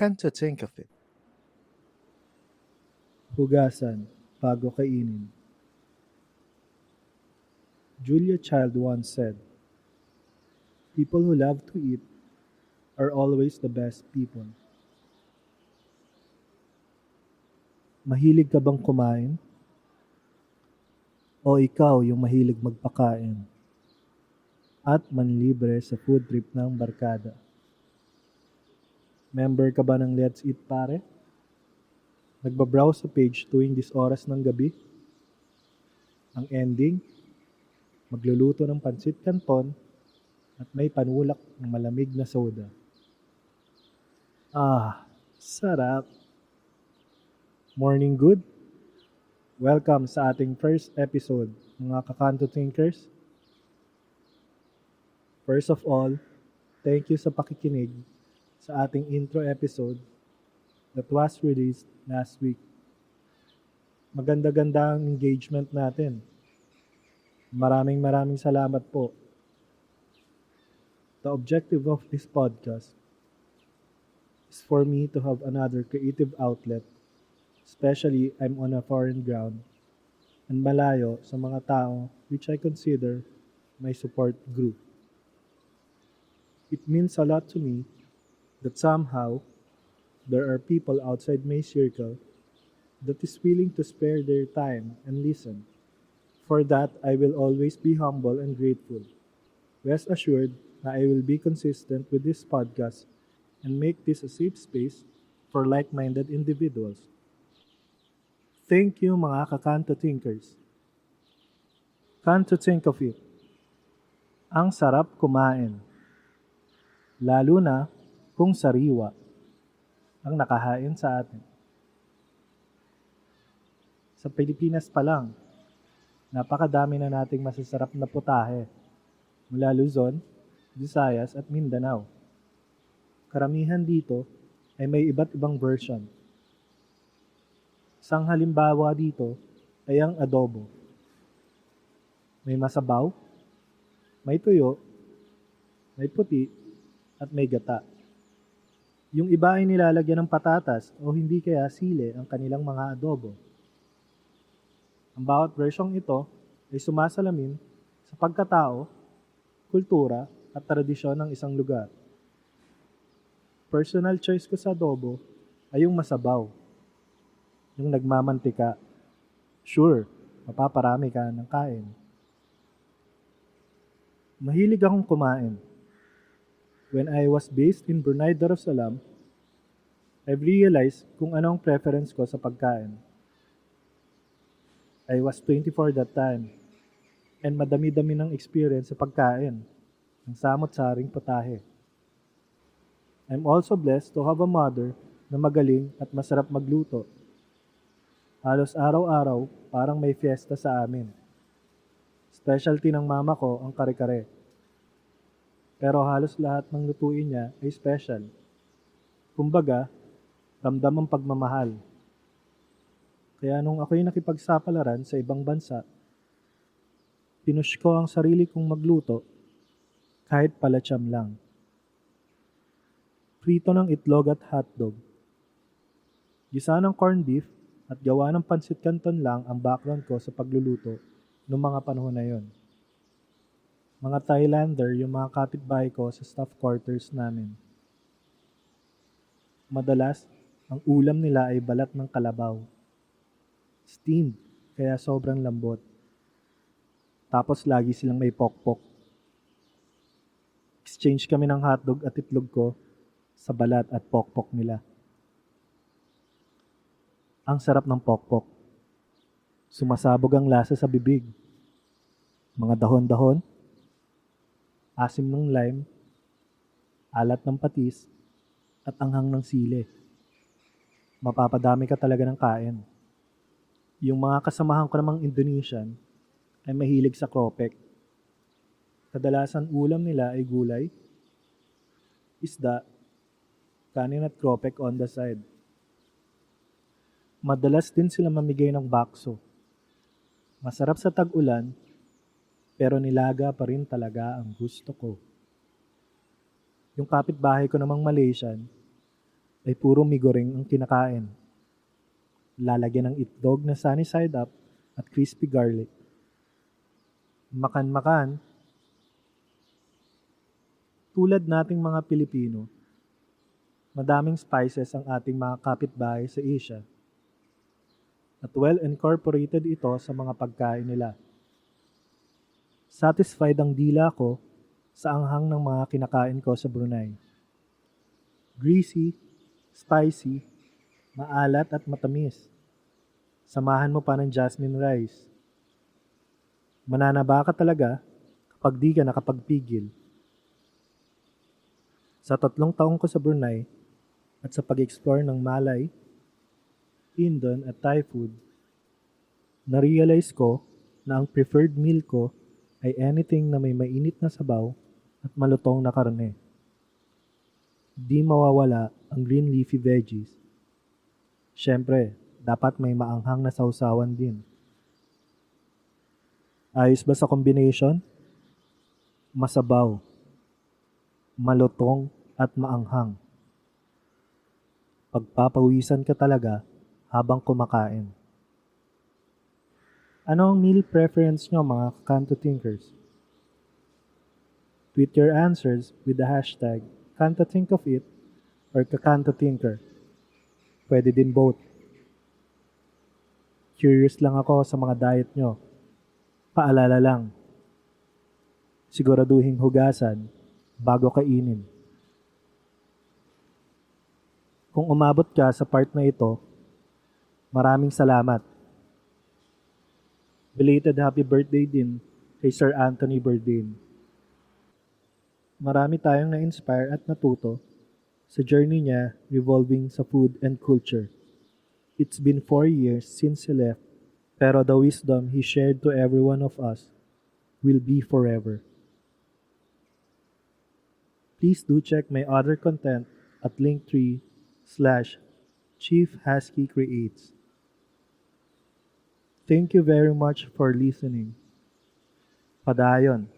Come to think of it. Hugasan bago kainin. Julia Child once said, People who love to eat are always the best people. Mahilig ka bang kumain? O ikaw yung mahilig magpakain? At manlibre sa food trip ng barkada? Member ka ba ng Let's Eat Pare? Nagbabrowse sa page tuwing dis oras ng gabi? Ang ending, magluluto ng pansit canton at may panulak ng malamig na soda. Ah, sarap! Morning good? Welcome sa ating first episode, mga kakanto thinkers. First of all, thank you sa pakikinig sa ating intro episode that was released last week. Maganda-ganda ang engagement natin. Maraming maraming salamat po. The objective of this podcast is for me to have another creative outlet, especially I'm on a foreign ground and malayo sa mga tao which I consider my support group. It means a lot to me that somehow there are people outside my circle that is willing to spare their time and listen. For that, I will always be humble and grateful. Rest assured that I will be consistent with this podcast and make this a safe space for like-minded individuals. Thank you mga kakanto thinkers. Come to think of it. Ang sarap kumain. Lalo na kung sariwa ang nakahain sa atin. Sa Pilipinas pa lang, napakadami na nating masasarap na putahe mula Luzon, Visayas at Mindanao. Karamihan dito ay may iba't ibang version. Isang halimbawa dito ay ang adobo. May masabaw, may tuyo, may puti, at may gata. Yung iba ay nilalagyan ng patatas o hindi kaya sile ang kanilang mga adobo. Ang bawat versyong ito ay sumasalamin sa pagkatao, kultura at tradisyon ng isang lugar. Personal choice ko sa adobo ay yung masabaw, yung nagmamantika. Sure, mapaparami ka ng kain. Mahilig akong kumain when I was based in Brunei Darussalam, I've realized kung ano ang preference ko sa pagkain. I was 24 that time, and madami-dami ng experience sa pagkain, ng samot-saring putahe. I'm also blessed to have a mother na magaling at masarap magluto. Halos araw-araw, parang may fiesta sa amin. Specialty ng mama ko ang kare-kare pero halos lahat ng lutuin niya ay special. Kumbaga, ramdam ang pagmamahal. Kaya nung ako'y nakipagsapalaran sa ibang bansa, pinush ko ang sarili kong magluto kahit palatsam lang. Prito ng itlog at hotdog. Gisa ng corned beef at gawa ng pansit canton lang ang background ko sa pagluluto noong mga panahon na yon mga Thailander yung mga kapitbahay ko sa staff quarters namin. Madalas, ang ulam nila ay balat ng kalabaw. Steamed, kaya sobrang lambot. Tapos lagi silang may pokpok. Exchange kami ng hotdog at itlog ko sa balat at pokpok nila. Ang sarap ng pokpok. Sumasabog ang lasa sa bibig. Mga dahon-dahon, asim ng lime, alat ng patis, at anghang ng sili. Mapapadami ka talaga ng kain. Yung mga kasamahan ko namang Indonesian ay mahilig sa kropek. Kadalasan ulam nila ay gulay, isda, kanin at kropek on the side. Madalas din sila mamigay ng bakso. Masarap sa tag-ulan pero nilaga pa rin talaga ang gusto ko. Yung kapitbahay ko namang Malaysian, ay puro migoring ang kinakain. Lalagyan ng itlog na sunny side up at crispy garlic. Makan-makan, tulad nating mga Pilipino, madaming spices ang ating mga kapitbahay sa Asia at well incorporated ito sa mga pagkain nila. Satisfied ang dila ko sa anghang ng mga kinakain ko sa Brunei. Greasy, spicy, maalat at matamis. Samahan mo pa ng jasmine rice. Mananaba ka talaga kapag di ka nakapagpigil. Sa tatlong taong ko sa Brunei at sa pag-explore ng Malay, Indon at Thai food, na-realize ko na ang preferred meal ko ay anything na may mainit na sabaw at malutong na karne. Di mawawala ang green leafy veggies. Siyempre, dapat may maanghang na sausawan din. Ayos ba sa combination? Masabaw, malutong at maanghang. Pagpapawisan ka talaga habang kumakain. Ano ang meal preference nyo mga Kanto Thinkers? Tweet your answers with the hashtag Kanto Think of It or Kakanto Thinker. Pwede din both. Curious lang ako sa mga diet nyo. Paalala lang, siguraduhin hugasan bago kainin. Kung umabot ka sa part na ito, maraming salamat. Belated happy birthday din kay Sir Anthony Bourdain. Marami tayong na-inspire at natuto sa journey niya revolving sa food and culture. It's been four years since he left, pero the wisdom he shared to every one of us will be forever. Please do check my other content at linktree slash Chief. Thank you very much for listening. Padayon.